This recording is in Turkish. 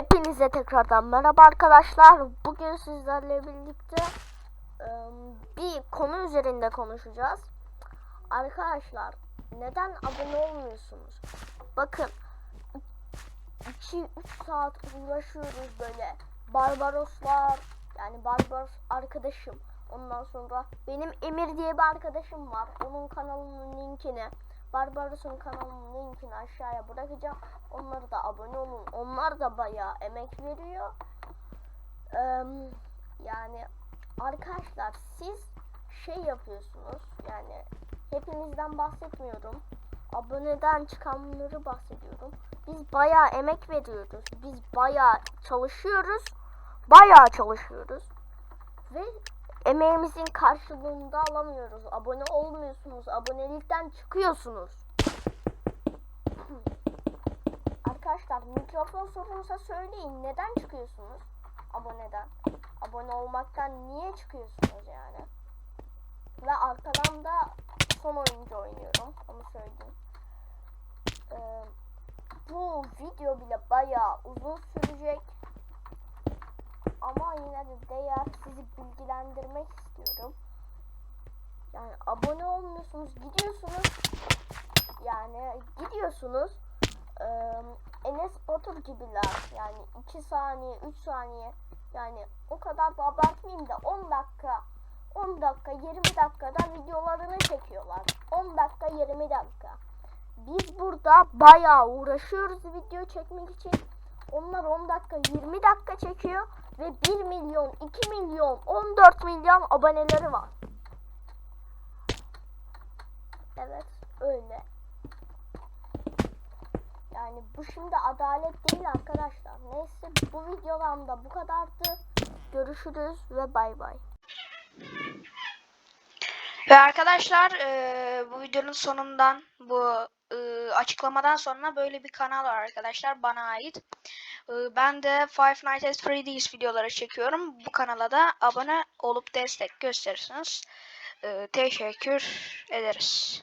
Hepinize tekrardan merhaba arkadaşlar. Bugün sizlerle birlikte ıı, bir konu üzerinde konuşacağız. Arkadaşlar neden abone olmuyorsunuz? Bakın 2-3 saat uğraşıyoruz böyle. Barbaros var. Yani Barbaros arkadaşım. Ondan sonra benim Emir diye bir arkadaşım var. Onun kanalının linkini Barbaros'un kanalının linkini aşağıya bırakacağım. Onlara da abone olun. Onlar da bayağı emek veriyor. Eee, yani arkadaşlar siz şey yapıyorsunuz. Yani hepinizden bahsetmiyorum. Aboneden çıkanları bahsediyorum. Biz bayağı emek veriyoruz. Biz bayağı çalışıyoruz. Bayağı çalışıyoruz. Ve emeğimizin karşılığını da alamıyoruz. Abone olmuyorsunuz. Abonelikten çıkıyorsunuz. Arkadaşlar mikrofon sorunsa söyleyin. Neden çıkıyorsunuz? Aboneden. Abone olmaktan niye çıkıyorsunuz yani? Ve arkadan da son oyuncu oynuyorum. Onu söyleyeyim. Ee, bu video bile bayağı uzun sürecek. Ama yine de değer sizi bilgilendirmek istiyorum. Yani abone olmuyorsunuz, gidiyorsunuz. Yani gidiyorsunuz. Eee, Enes Batur gibiler. Yani 2 saniye, 3 saniye. Yani o kadar da abartmayayım da 10 dakika 10 dakika 20 dakikada videolarını çekiyorlar. 10 dakika 20 dakika. Biz burada bayağı uğraşıyoruz video çekmek için. Onlar 10 dakika 20 dakika çekiyor ve 1 milyon, 2 milyon, 14 milyon aboneleri var. Evet, öyle. Yani bu şimdi adalet değil arkadaşlar. Neyse bu videodan da bu kadardı. Görüşürüz ve bay bay. Ve arkadaşlar eee, bu videonun sonundan bu açıklamadan sonra böyle bir kanal var arkadaşlar bana ait. Eee, ben de Five Nights at Freddy's videoları çekiyorum. Bu kanala da abone olup destek gösterirsiniz. Eee, teşekkür ederiz.